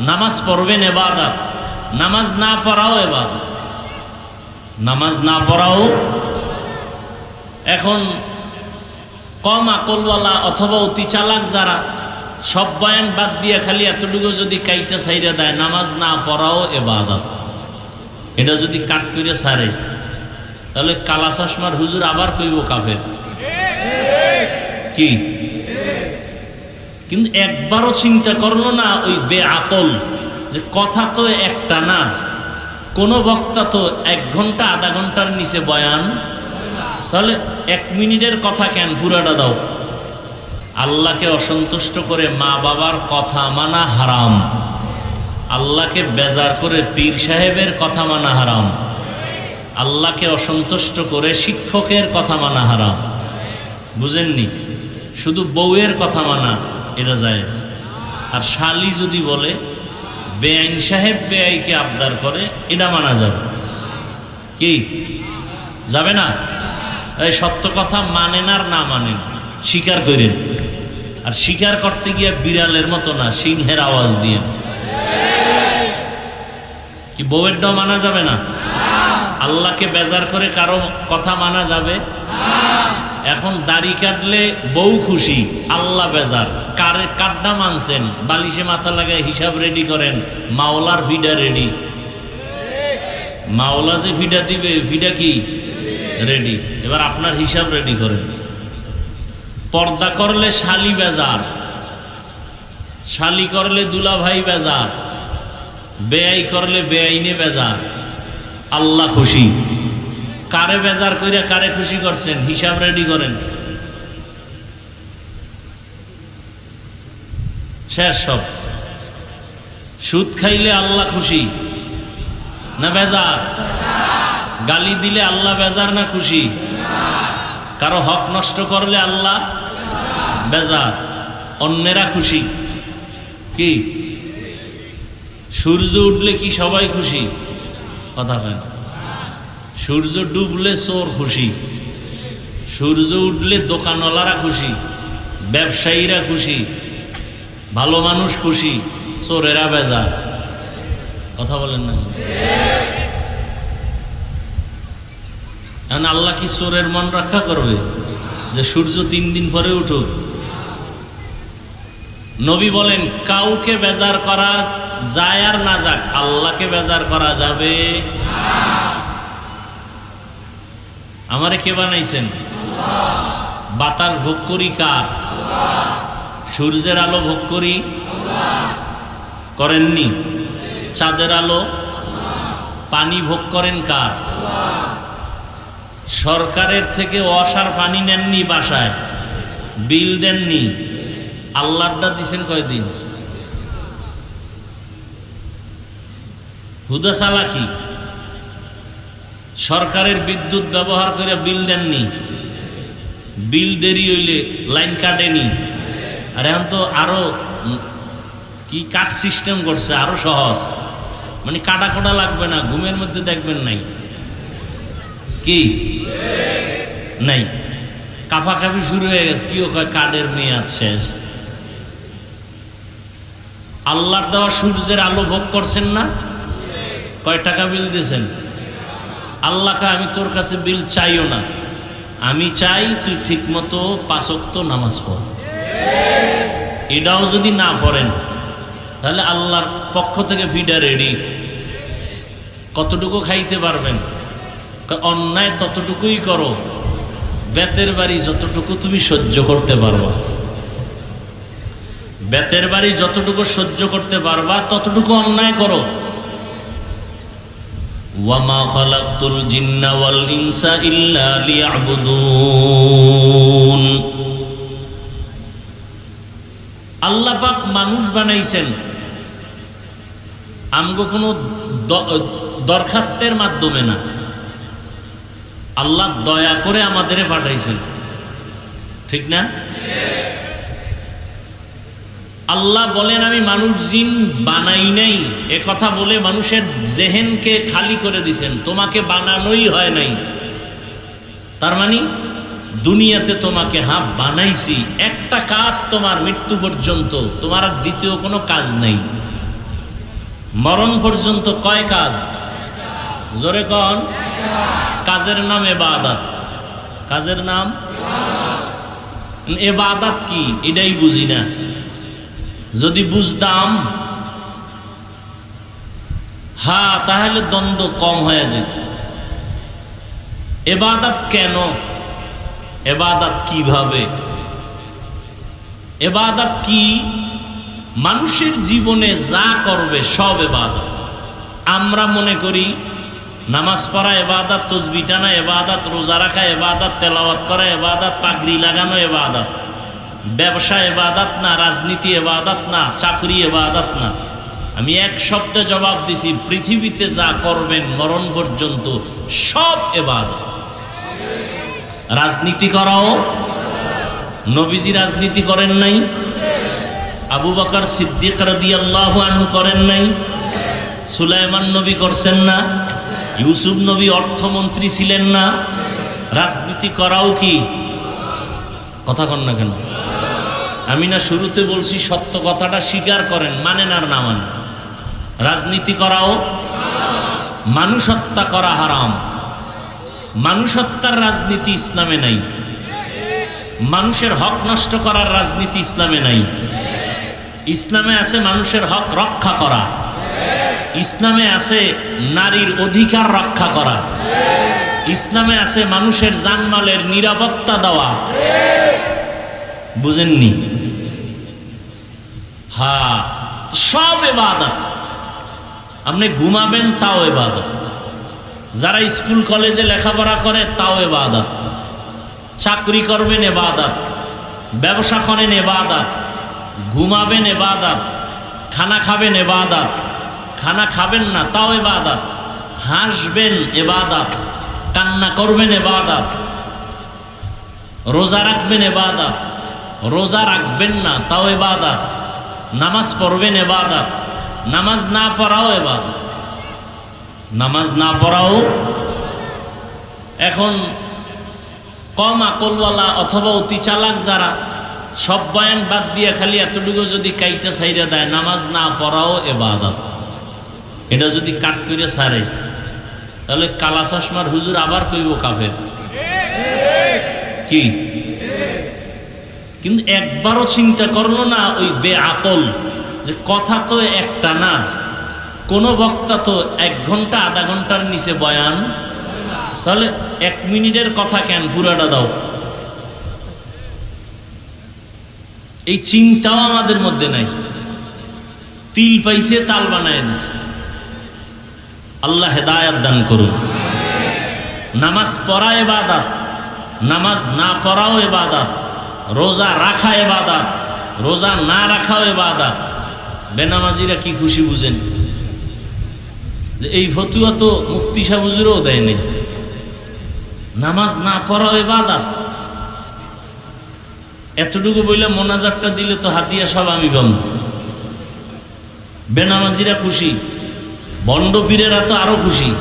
নামাজ পড়বেন এবাদাত। নামাজ না পড়াও এবাদত। নামাজ না পড়াও এখন কম আকলওয়ালা অথবা অতি চালাক যারা সব বয়ান বাদ দিয়ে খালি এতটুকু যদি কাইটা সাইরে দেয় নামাজ না পড়াও এবাদত। এটা যদি কাট করে সারে তাহলে কালা চশমার হুজুর আবার কইব কাফের। কি? কিন্তু একবারও চিন্তা করল না ওই বে আকল যে কথা তো একটা না। কোন বক্তা তো এক ঘণ্টা আধা ঘণ্টার নিচে বয়ান। তাহলে এক মিনিটের কথা কেন? পুরাটা দাও। আল্লাহকে অসন্তুষ্ট করে মা বাবার কথা মানা হারাম। আল্লাহকে বেজার করে পীর সাহেবের কথা মানা হারাম। আল্লাহকে অসন্তুষ্ট করে শিক্ষকের কথা মানা হারাম। বুঝেননি? শুধু বউয়ের কথা মানা। এটা যায় আর শালি যদি বলে, বেআইন সাহেব বেআইকে আবদার করে, এটা মানা যাবে। কি? যাবে না? এই সত্য কথা মানেন আর না মানেন, স্বীকার করেন। আর স্বীকার করতে গিয়ে বিড়ালের মতো না, সিংহের আওয়াজ দিয়ে। কি বউয়েরটাও মানা যাবে না? আল্লাহকে বেজার করে কারও কথা মানা যাবে? এখন দাড়ি কাটলে বউ খুশি, আল্লাহ বেজার। কারে কাড্ডা মানছেন, বালিশে মাথা লাগায় হিসাব রেডি করেন, মাওলার ফিডা রেডি মাওলা যে ফিডা দিবে, ফিডা কি? রেডি এবার আপনার হিসাব রেডি করেন। পর্দা করলে শালি বেজার, শালি করলে দুলা ভাই বেজার, বেআই করলে বেআইনে বেজার। আল্লাহ খুশি। কারে বেজার কইরা কারে খুশি করছেন? হিসাব রেডি করেন। শেষ সব। সুদ খাইলে আল্লাহ খুশি না বেজার? গালি দিলে আল্লাহ বেজার না খুশি? কারও হক নষ্ট করলে আল্লাহ বেজার। অন্যেরা খুশি। কি? সূর্য উঠলে কি সবাই খুশি? কথা হয় না। সূর্য ডুবলে চোর খুশি, সূর্য উঠলে দোকানওয়ালারা খুশি, ব্যবসায়ীরা খুশি, ভালো মানুষ খুশি, চোরেরা বেজা কথা বলেন না এখন আল্লাহ কি চোরের মন রক্ষা করবে যে সূর্য তিন দিন পরে উঠুক? নবী বলেন, কাউকে বেজার করা যায় আর না যাক, আল্লাহকে বেজার করা যাবে। আমারে কে বানাইছেন? বাতাস ভোগ করি কার? সূর্যের আলো ভোগ করি? করেননি? চাঁদের আলো? পানি ভোগ করেন কার? সরকারের থেকে অসার পানি নেননি বাসায়? বিল দেননি? আল্লাহটা দিছেন কয়দিন? হুদা চালাকি সরকারের বিদ্যুৎ ব্যবহার করে বিল দেননি। বিল দেরি হইলে লাইন কাটেনি। আর এখন তো আরও কি কাট সিস্টেম করছে, আরও সহজ। মানে কাটা কোটা লাগবে না, ঘুমের মধ্যে দেখবেন নাই। কি? নাই। কাফাকাফি শুরু হয়ে গেছে, কি কয় কাঠের মেয়াদ শেষ? আল্লাহর দেওয়া সূর্যের আলো ভোগ করছেন না? কয় টাকা বিল দিয়েছেন? আল্লাহকে আমি তোর কাছে বিল চাইও না। আমি চাই তুই ঠিক মতো পাঁচক্ত নামাজ পড়। এটাও যদি না পড়েন, তাহলে আল্লাহর পক্ষ থেকে ফিডা রেডি। কতটুকু খাইতে পারবেন? অন্যায় ততটুকুই করো। বেতের বাড়ি যতটুকু তুমি সহ্য করতে পারবা। বেতের বাড়ি যতটুকু সহ্য করতে পারবা, ততটুকু অন্যায় করো। ওয়ামা খালাকতুল জিন্না ওয়াল ইনসা ইল্লা লিয়াবুদুন আল্লাহ পাক মানুষ বানাইছেন। আমগো কোনো দরখাস্তের মাধ্যমে না। আল্লাহ দয়া করে আমাদের পাঠাইছেন। ঠিক না? আল্লাহ বলেন, আমি মানুষ জিন বানাই নাই। এ কথা বলে মানুষের জেহেনকে খালি করে দিছেন। তোমাকে বানানোই হয় নাই। তার মানে দুনিয়াতে তোমাকে হ্যাঁ বানাইছি। একটা কাজ তোমার মৃত্যু পর্যন্ত, তোমার আর দ্বিতীয় কোনো কাজ নেই। মরণ পর্যন্ত কয় কাজ? জোরে কন। কাজের নাম এবাদাত। কাজের নাম? এবাদাত কি? এটাই বুঝি না। যদি বুঝতাম হ্যাঁ তাহলে দ্বন্দ্ব কম হয়ে যেত। এবাদাত কেন? এবাদাত কীভাবে? এবাদাত কি? মানুষের জীবনে যা করবে, সব এবাদত। আমরা মনে করি, নামাজ পড়া এবাদাত, তসবি টানা এবাদাত, রোজা রাখা এবাদাত, তেলাওয়াত করা এবাদাত, পাগড়ি লাগানো এবাদাত। ব্যবসা এবাদাত না, রাজনীতি এবাদাত না, চাকরি এবাদাত না। আমি এক শব্দে জবাব দিছি, পৃথিবীতে যা করবেন মরণ পর্যন্ত সব এবাদত। রাজনীতি করাও? নবীজি রাজনীতি করেন নাই? আবু বকর সিদ্দিক রাদিয়াল্লাহু আনহু করেন নাই? সুলাইমান নবী করছেন না? ইউসুফ নবী অর্থমন্ত্রী ছিলেন না? রাজনীতি করাও কি? কথা কন না কেন? আমি না শুরুতে বলছি, সত্য কথাটা স্বীকার করেন, মানেন আর না মানেন। রাজনীতি করাও মানুষ হত্যা করা হারাম। মানুষ হত্যার রাজনীতি ইসলামে নাই। মানুষের হক নষ্ট করার রাজনীতি ইসলামে নাই। ইসলামে আছে মানুষের হক রক্ষা করা। ইসলামে আছে নারীর অধিকার রক্ষা করা। ইসলামে আছে মানুষের জানমালের নিরাপত্তা দেওয়া। বুঝেননি? হা সব এবাদত। আপনি ঘুমাবেন, তাও এবাদত। যারা স্কুল, কলেজে লেখাপড়া করে, তাও এবাদত। চাকরি করবেন, এবাদত। ব্যবসা করেন, এবাদত। ঘুমাবেন, এবাদত। খানা খাবেন, এবাদত। খানা খাবেন না, তাও এবাদত। হাসবেন, এবাদত। কান্না করবেন, এবাদত। রোজা রাখবেন, এবাদত। রোজা রাখবেন না, তাও এবাদত। নামাজ পড়বেন এবাদত। নামাজ না পড়াও এবাদত। নামাজ না পড়াও। এখন কম আকলওয়ালা অথবা অতি চালাক যারা, সব বয়ান বাদ দিয়ে খালি এতটুকু যদি কাইটা সাইরা দেয়, নামাজ না পড়াও এবাদত। এটা যদি কাট করে সারে তাহলে কালা চশমার হুজুর আবার কইব কাফের। কি? কিন্তু একবারও চিন্তা করল না ওই বে আকল যে কথা তো একটা না। কোন বক্তা তো এক ঘণ্টা আধা ঘণ্টার নিচে বয়ান। তাহলে এক মিনিটের কথা কেন? পুরাটা দাও। এই চিন্তাও আমাদের মধ্যে নাই। তিল পাইছে, তাল বানায় দিছে। আল্লাহ হেদায়াত দান করুন। নামাজ পড়া এবাদাত, নামাজ না পড়াও এবাদাত। রোজা রাখা এবাদাত রোজা না রাখাও এবাদাত বেনামাজিরা কি খুশি বুঝেন? যে এই ফতুয়া তো মুফতি সাহ হুজুরও দেয় নেই নামাজ না পড়াও এবাদাত এতটুকু বললে মোনাজারটা দিলে তো হাতিয়া সব আমি পাবো বেনামাজিরা খুশি, বন্ড পীরেরা তো আরও খুশি।